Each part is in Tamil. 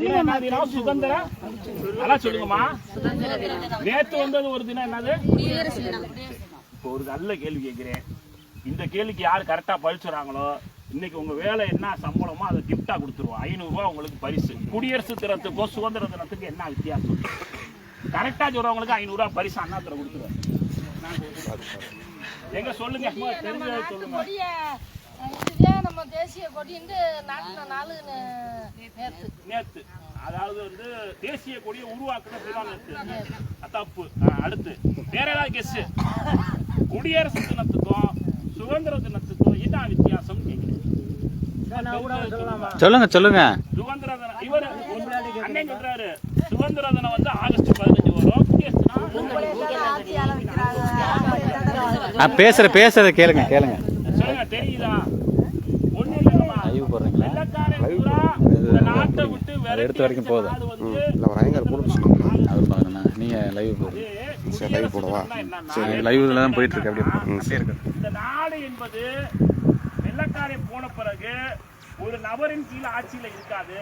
தினம் என்ன சுதந்திரம் அதான் சொல்லுங்கம்மா. நேற்று வந்தது ஒரு தினம் என்னது? இப்போ ஒரு நல்ல கேள்வி கேட்குறேன். இந்த கேள்விக்கு யார் கரெக்டாக கரெக்டா பழிச்சுறாங்களோ இன்னைக்கு உங்க வேலை என்ன சம்பளமோ அதை கிஃப்டா கொடுத்துருவோம். ஐநூறு உங்களுக்கு பரிசு. குடியரசு தினத்துக்கும் சுதந்திர தினத்துக்கும் என்ன வித்தியாசம்? கரெக்டா சொல்றவங்களுக்கு ஐநூறு ரூபாய் பரிசு அண்ணாத்துல கொடுத்துருவேன் நான் கொடுத்துருவேன். எங்க சொல்லுங்க தெரிஞ்சதை சொல்லுங்க. நம்ம தேசிய கொடி வந்து நாட்டின நாலு நேத்து. நேத்து. அதாவது வந்து தேசிய கொடியை உருவாக்குன நேத்து. தப்பு. ஆ, அடுத்து. வேற ஏதாவது கெஸ் குடியரசு தினத்துக்கும் சுதந்திர தினத்துக்கும் என்ன வித்தியாசம் சொல்லுங்க சொல்லுங்க. சுதந்திர தினம் இவர் அண்ணன் சொல்றாரு. சுதந்திர தினம் வந்து ஆகஸ்ட் பதினஞ்சு வரும். பேசுற பேசுறத கேளுங்க கேளுங்க. சொல்லுங்க தெரியுதா? லைவ் போடுறீங்களா? வெள்ளக்காரன் பூரா இந்த நாட்டை விட்டு அது எடுத்த வரைக்கும் போதும். இல்லை ஒரு ஐயங்கார் போட அவர் பாருங்கண்ணா நீங்க லைவ் போடுங்க சரி லைவ் போடவா? சரி லைவ்ல தான் போயிட்டு இருக்கு அப்படியே. இருக்கு. இந்த நாடு என்பது வெள்ளக்காரன் போன பிறகு ஒரு நபரின் கீழ ஆட்சியில இருக்காது.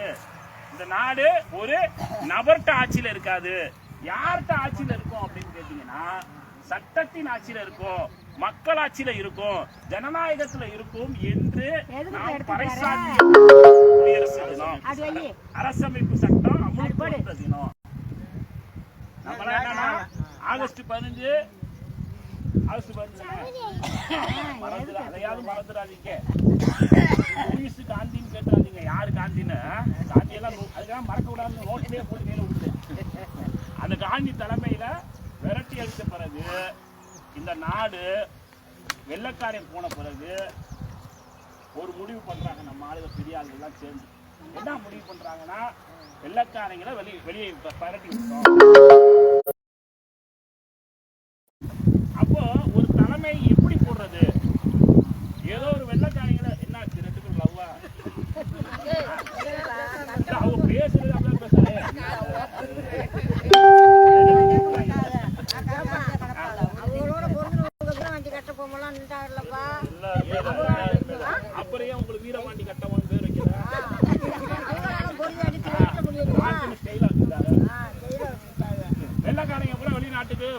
இந்த நாடு ஒரு நபர்கிட்ட ஆட்சியில இருக்காது. யார்கிட்ட ஆட்சியில இருக்கும் அப்படின்னு கேட்டீங்கன்னா சட்டத்தின் ஆட்சியில இருக்கும். மக்கள் ஆட்சியில இருக்கும் ஜனநாயகத்துல இருக்கும் என்று நாம் பறைசாற்றிய குடியரசு தினம். அரசமைப்பு சட்டம் அமல்படுத்த தினம். நம்மள என்னன்னா ஆகஸ்ட் பதினஞ்சு ஆகஸ்ட் பதினஞ்சு மறந்துடா அதையாவது மறந்துடாதீங்க. லூயிஸ் காந்தின்னு கேட்டுறாதீங்க யாரு காந்தின்னு? காந்தி எல்லாம் நோ- அதுக்காக மறக்க கூடாதுன்னு நோட்லயே போட்டு கையில விட்டு அந்த காந்தி தலைமையில விரட்டி அடித்த பிறகு இந்த நாடு வெள்ளக்காரன் போன பிறகு ஒரு முடிவு பண்றாங்க. நம்ம ஆளுங்க பெரிய ஆளுங்க எல்லாம் சேர்ந்து. என்ன முடிவு பண்றாங்கன்னா வெள்ளக்காரங்களை வெளியே வெளியே இப்ப பரட்டி விட்டோம். அப்போ ஒரு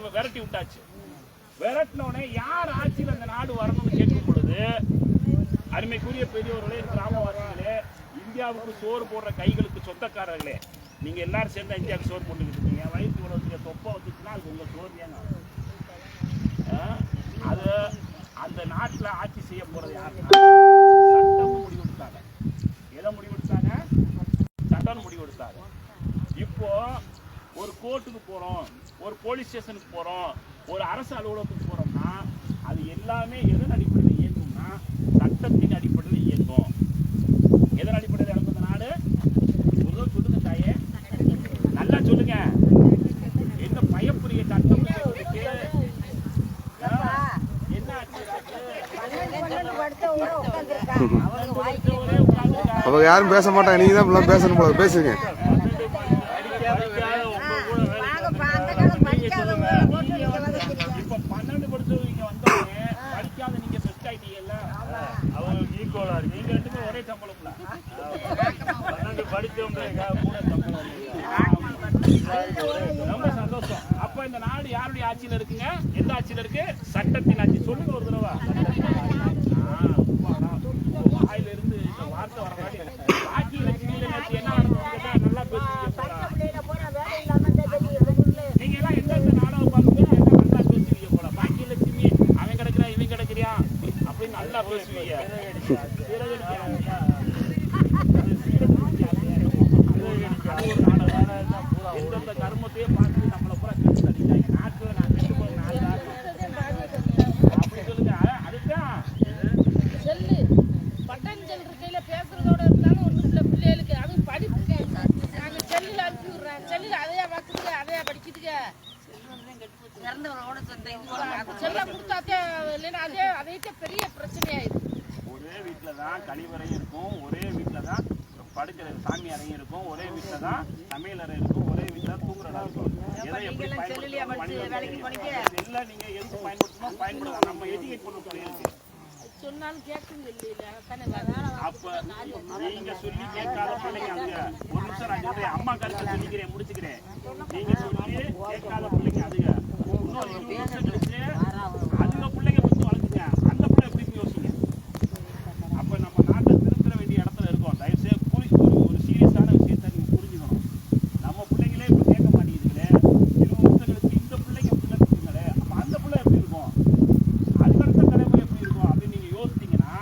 விரட்டி விட்டாச்சு. விரட்டினோடனே யார் ஆட்சியில் அந்த நாடு வரணும்னு கேட்கும் பொழுது அருமைக்குரிய பெரியவர்களே கிராமவாசிகளே இந்தியாவுக்கு சோறு போடுற கைகளுக்கு சொந்தக்காரர்களே நீங்கள் எல்லாரும் சேர்ந்தா இந்தியாவுக்கு சோறு போட்டுக்கிட்டு இருக்கீங்க. வயிற்று உலகத்துக்கு தொப்பை வந்துச்சுன்னா அது உங்கள் சோறு ஏங்க அது அந்த நாட்டில் ஆட்சி செய்ய போகிறது யாருன்னா சட்டம்னு முடிவெடுத்தாங்க எதை முடிவெடுத்தாங்க சட்டம்னு முடிவெடுத்தாங்க இப்போ ஒரு கோர்ட்டுக்கு போறோம் ஒரு போலீஸ் ஸ்டேஷனுக்கு போறோம் ஒரு அரசு அலுவலகத்துக்கு போறோம்னா அது எல்லாமே எதன் அடிப்படையில் இயங்கும்னா சட்டத்தின் அடிப்படையில் இயங்கும். எதன் அடிப்படையில் இயங்கும் இந்த நாடு? முதல் சொல்லுங்க தாயே. நல்லா சொல்லுங்க. என்ன பயப்புரிய சட்டம். அவங்க யாரும் பேச மாட்டாங்க. நீங்கள் தான் பேசணும் போல. பேசுங்க இப்ப பன்னெண்டு படிச்சவங்க வந்தோடனே படிக்காத நீங்க பெஸ்ட் ஆயிட்டீங்கல்ல அவங்க ஈக்குவலா இருக்கு. நீங்க ஒரே சம்பளம்ல பன்னெண்டு படிச்சவங்க கூட சம்பளம் ரொம்ப சந்தோஷம். அப்ப இந்த நாடு யாருடைய ஆட்சியில இருக்குங்க? எந்த ஆட்சியில இருக்கு சட்டத்தின் ஆட்சி சொல்லுங்க ஒரு தடவை ஆ, அப்பாடா. வாயில இருந்து இந்த வார்த்தை வர மாதிரி பாக்கி லட்சுமியில நேத்து என்ன நடந்ததுன்னு கேட்டா நல்லா பேசுவீங்க போல நீங்க எல்லாம் எந்தெந்த நாடகம் பார்த்துட்டு என்ன நல்லா பேசுவீங்க போல பாக்கி லட்சுமி அவன் கிடைக்கிறா இவன் கிடைக்கிறியா அப்படின்னு நல்லா பேசுவீங்க சிறகடிக்க. அது சிறகடிக்க. அது ஒரு நாடகம். எந்தெந்த கர்மத்தையே பார்த்து நம்மளை பூரா கெடுத்து தள்ளிட்டாங்க. நாட்டுல நான் கெட்டு போன நாடு தான். அப்படி சொல்லுங்க அதுதான் செல்லு பட்டன் செல் இருக்கையில பேசுறதோட இருந்தாலும் ஒண்ணும் இல்ல பிள்ளைகளுக்கு அது படிப்புங்க நாங்க செல்லுல அனுப்பி விடுறேன் செல்லுல அதையா பார்க்குதுங்க அதையா படிக்குதுங்க செல்ல கொடுத்தாத்தே இல்லைன்னா அதே அதையே பெரிய பிரச்சனையாயிடுது ஒரே வீட்டில் தான் கழிவறை இருக்கும் ஒரே வீட்டில் தான் படுக்கிற சாமி அறையும் இருக்கும் ஒரே வீட்டில் தான் சமையல் அறை இருக்கும் ஒரே வீட்டில் தான் தூங்குற இடம் இருக்கும் எதை எப்படி பயன்படுத்தணும்? மனிதன் தெரியும். செல்லை நீங்க எதுக்கு பயன்படுத்தணும் பயன்படுத்தலாம் நம்ம எஜுகேட் பண்ண இருக்கு. சொன்னாலும் கேட்கும் இல்லையில அதானே வேலை அப்ப நீங்க சொல்லி கேட்காத பிள்ளைங்க அங்க. ஒரு நிமிஷம் நான் சொல்றேன் அம்மா கருத்தை சொல்லிக்கிறேன் முடிச்சுக்கிறேன். நீங்க சொல்லி கேட்காத பிள்ளைங்க அதுங்க. இன்னொரு இருபது நிமிஷம் கழிச்சு அதுங்க பிள்ளைங்க பத்தி வளர்க்குங்க அந்த பிள்ளை எப்படி யோசிங்க அப்ப நம்ம நாட்டை திருத்த வேண்டிய இடத்துல இருக்கோம் தயவு செய்து புரி- ஒரு ஒரு சீரியஸான விஷயத்த நீங்க புரிஞ்சுக்கணும் நம்ம பிள்ளைங்களே இப்ப கேட்க மாட்டேங்குதுங்களே இருபது நிமிஷம் கழிச்சு இந்த பிள்ளைங்க பிள்ளை இருக்குங்களே அப்ப அந்த பிள்ளை எப்படி இருக்கும் அதுக்கடுத்த தலைமுறை எப்படி இருக்கும் அப்படின்னு நீங்க யோசித்தீங்கன்னா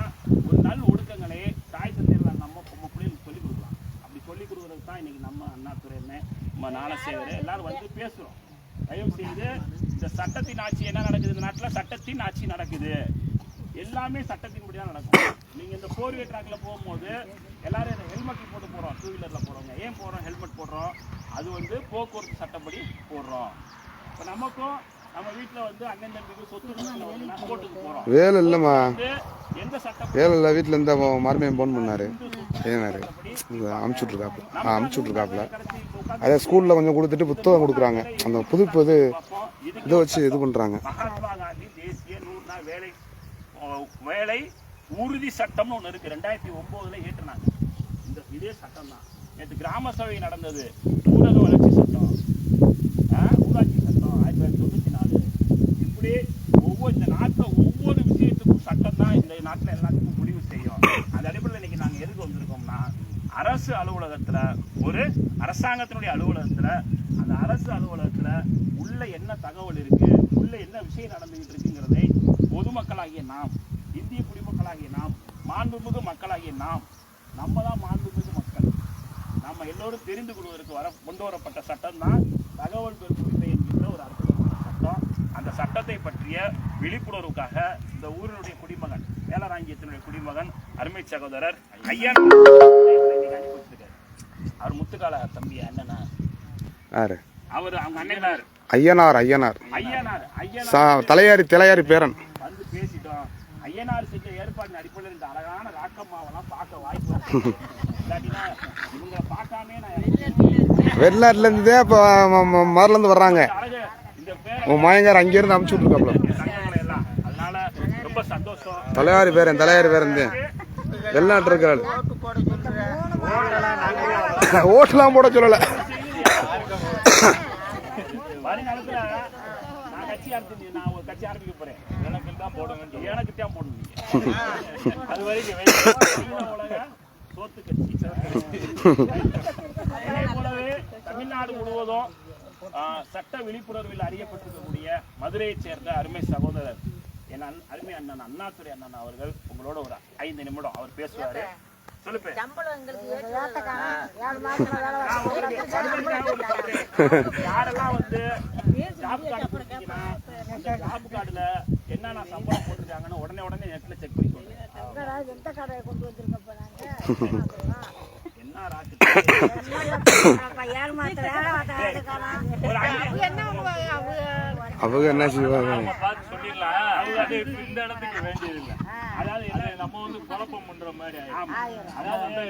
ஒரு நல் ஒழுக்கங்களே தாய் தந்தையர்கள் நம்ம நம்ம பிள்ளைகளுக்கு சொல்லிக் கொடுக்கலாம் அப்படி சொல்லிக் கொடுக்கறது தான் இன்னைக்கு நம்ம அண்ணாதுரை நம்ம ஞானசேகர் எல்லாரும் வந்து பேசுகிறோம் தயவு செய்து இந்த சட்டத்தின் ஆட்சி என்ன நடக்குது? இந்த நாட்டில் சட்டத்தின் ஆட்சி நடக்குது. எல்லாமே சட்டத்தின்படி தான் நடக்கும். நீங்கள் இந்த ஃபோர் வே ட்ராக்ல போகும்போது எல்லாரும் ஹெல்மெட் போட்டு போகிறோம் டூ வீலரில் போறவங்க. ஏன் போகிறோம் ஹெல்மெட் போடுறோம். அது வந்து போக்குவரத்து சட்டப்படி போடுறோம். இப்போ நமக்கும் நம்ம வீட்டில் வந்து அண்ணன் தம்பிக்கு சொத்து இருக்குன்னா கோர்ட்டுக்கு போறோம். வேலை இல்லைம்மா. எந்த சட்டம் வேலை இல்லை வீட்டில் இருந்த மருமையன் ஃபோன் பண்ணாரு. ஏனாரு இங்கே அமுச்சு விட்ருக்காப்புல ஆ அமுச்சு விட்ருக்காப்புல கடைசி இப்போ உட்கார்ந்து அதே ஸ்கூலில் கொஞ்சம் கொடுத்துட்டு புத்தகம் கொடுக்குறாங்க. அந்த புது இது பார்ப்போம் இது வச்சு இது பண்ணுறாங்க மகாத்மா காந்தி தேசிய நூறு நாள் வேலை வேலை உறுதி சட்டம்னு ஒன்று இருக்கு. ரெண்டாயிரத்தி ஒன்பதுல ஏற்றுனாங்க. இந்த இதே சட்டம் தான் நேற்று கிராம சபை நடந்தது. ஊரக வளர்ச்சி சட்டம் அஹ், ஊராட்சி சட்டம் ஆயிரத்தி தொள்ளாயிரத்தி தொண்ணூத்தி நாலு இப்படி ஒவ்வொரு இந்த நாட்டில் ஒவ்வொரு விஷயத்துக்கும் சட்டம் தான் இந்த நாட்டில் எல்லாத்துக்கும் முடிவு செய்யும் அந்த அடிப்படையில் இன்னைக்கு நாங்கள் எதுக்கு வந்திருக்கோம்னா அரசு அலுவலகத்தில் ஒரு அரசாங்கத்தினுடைய அலுவலகத்தில் அந்த அரசு அலுவலகத்தில் உள்ள என்ன தகவல் இருக்குது உள்ள என்ன விஷயம் நடந்துகிட்டு இருக்குங்கிறதை பொதுமக்களாகிய நாம் இந்திய குடிமக்களாகிய நாம் மாண்புமிகு மக்களாகிய நாம் நம்ம தான் மாண்புமிகு மக்கள். நம்ம எல்லோரும் தெரிந்து கொள்வதற்கு வர கொண்டு வரப்பட்ட சட்டம் தான் தகவல் பெறும் உரிமை என்கின்ற ஒரு அர்த்தம். சட்டம் அந்த சட்டத்தை பற்றிய விழிப்புணர்வுக்காக இந்த ஊரினுடைய குடிமகன் வேலராங்கியத்தினுடைய குடிமகன் அருமை சகோதரர் ஐயா. அவர் முத்துக்கால தம்பி அண்ணனா? அவர் அவங்க அண்ணனார். ஐயனார் ஐயனார். ஐயனார் தலையாரி தலையாரி பேரன். வந்து பேசிட்டோம். ஐயனார் செஞ்ச ஏற்பாட்டின் அடிப்படையில் இந்த அழகான ராக்கம்மாவெல்லாம் பார்க்க வாய்ப்பு எனக்கு வெளிநாட்டுலேருந்தே இப்போ மதுலேருந்து வர்றாங்க. உன் மயங்கார் அங்கேருந்து அமுச்சு சந்தோஷம் தலையாரி பேரன் தலையாரி பேரன் வெளிநாட்டு இருக்கிறாள் ஓட்டுலாம் போட சொல்லலை. தமிழ்நாடு முழுவதும் சட்ட விழிப்புணர்வில் அறியப்பட்டிருக்கக்கூடிய மதுரையைச் சேர்ந்த அருமை சகோதரர் என் அருமை அண்ணன் அண்ணாதுரை அண்ணன் அவர்கள் உங்களோட ஒரு ஐந்து நிமிடம் அவர் பேசுவாரு. சொல்லுப்பேன். யாரெல்லாம் வந்து ஜாப் கார்டுல என்னென்ன சம்பளம் போட்டிருக்காங்கன்னு உடனே உடனே நெட்ல செக் பண்ணி சொல்லுங்க. எந்த கடையை கொண்டு வந்திருக்கப்ப நாங்க என்ன ராக்கு ஏமாத்த வேலை ஒரு அஞ்சு என்ன அவங்க என்ன செய்வாங்க? சொல்லிடலாம் அவங்க இந்த அதாவது நம்ம வந்து குழப்பம் பண்ற மாதிரி அதாவது